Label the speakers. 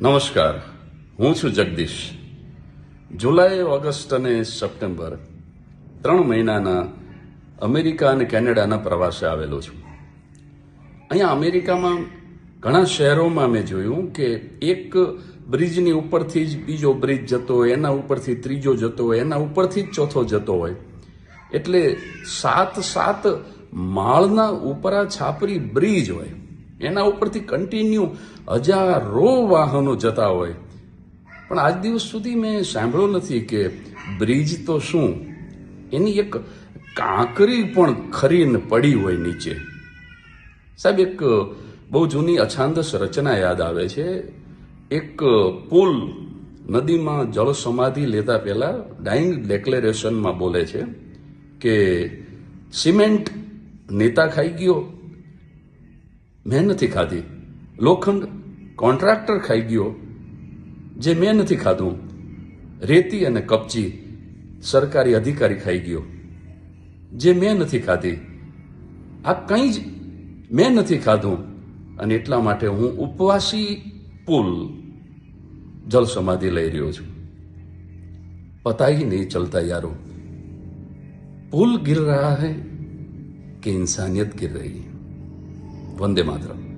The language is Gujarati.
Speaker 1: નમસ્કાર. હું છું જગદીશ. જુલાઈ, ઓગસ્ટ અને સપ્ટેમ્બર ત્રણ મહિનાના અમેરિકા અને કેનેડાના પ્રવાસે આવેલો છું. અહીંયા અમેરિકામાં ઘણા શહેરોમાં મેં જોયું કે એક બ્રિજની ઉપરથી જ બીજો બ્રિજ જતો હોય, એના ઉપરથી ત્રીજો જતો હોય, એના ઉપરથી જ ચોથો જતો હોય. એટલે સાત સાત માળના ઉપરા છાપરી બ્રિજ હોય. એના ઉપરથી કન્ટિન્યુ હજારો વાહનો જતા હોય. પણ આજ દિવસ સુધી મેં સાંભળ્યો નથી કે બ્રિજ તો શું? એની એક કાંકરી પણ ખરીને પડી હોય નીચે. સાહેબ, એક બહુ જૂની અછાંદસ રચના યાદ આવે છે. એક પુલ નદીમાં જળ સમાધિ લેતા પહેલા ડાઇંગ ડેક્લેરેશનમાં બોલે છે કે સિમેન્ટ નેતા ખાઈ ગયો. મેં નથી ખાધી. લોખંડ કોન્ટ્રાક્ટર ખાઈ ગયો. જે મેં નથી ખાધું. રેતી અને કપચી સરકારી અધિકારી ખાઈ ગયો. જે મેં નથી ખાધી. આ કંઈ જ મેં નથી ખાધું અને એટલા માટે હું ઉપવાસી પુલ જલ સમાધિ લઈ રહ્યો છું. પતા નહીં ચલતા યારો. પુલ ગિર રહ્યા હૈ કે ઇન્સાનિયત ગિર રહી వందే మాత్రం.